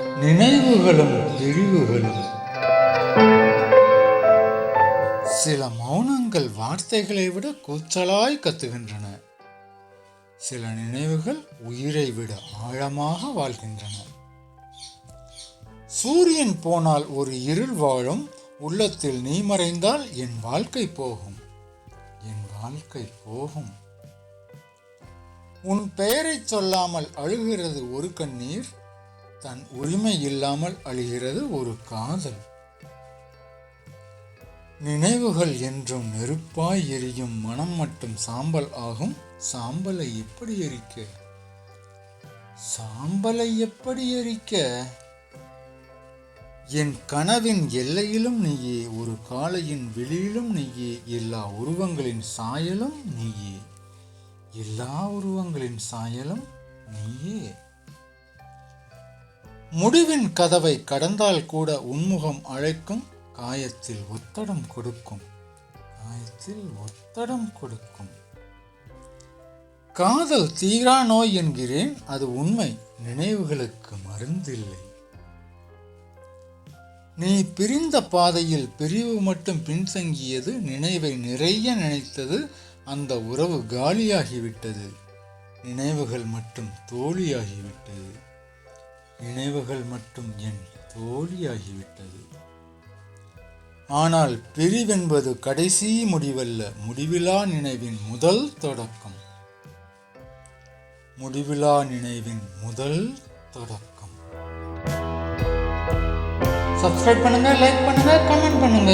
நினைவுகளும் பிரிவுகளும் சில மௌனங்கள் வார்த்தைகளை விட கூச்சலாய் கத்துகின்றன. சில நினைவுகள் உயிரை விட ஆழமாக வாழ்கின்றன. சூரியன் போனால் ஒரு இருள் வாழும் உள்ளத்தில் நீ மறைந்தால் என் வாழ்க்கை போகும். என் வாழ்க்கை போகும். உன் பெயரை சொல்லாமல் அழுகிறது ஒரு கண்ணீர் தன் உரிமை இல்லாமல் அழிகிறது ஒரு காதல். நினைவுகள் என்றும் நெருப்பாய் எரியும் மனம் மட்டும் சாம்பல் ஆகும். சாம்பலை எப்படி எரிக்க? சாம்பலை எப்படி எரிக்க? என் கனவின் எல்லையிலும் நீயே ஒரு காலையின் வெளியிலும் நீயே எல்லா உருவங்களின் சாயலும் நீயே. எல்லா உருவங்களின் சாயலும் நீயே. முடிவின் கதவை கடந்தால் கூட உன்முகம் அழைக்கும் காயத்தில் ஒத்தடம் கொடுக்கும். காயத்தில் ஒத்தடம் கொடுக்கும். காதல் தீரா நோய் என்கிறேன் அது உண்மை நினைவுகளுக்கு மருந்தில்லை. நீ பிரிந்த பாதையில் பிரிவு மட்டும் பின்தங்கியது நினைவை நிறைய நினைத்தது அந்த உறவு காலியாகிவிட்டது. நினைவுகள் மட்டும் தோழியாகிவிட்டது. நினைவுகள் மட்டும் என் தோழியாகிவிட்டது. ஆனால் பிரிவென்பது கடைசி முடிவல்ல முடிவிலா நினைவின் முதல் தொடக்கம். முடிவிலா நினைவின் முதல் தொடக்கம். சப்ஸ்கிரைப் பண்ணுங்க லைக் பண்ணுங்க கமெண்ட் பண்ணுங்க.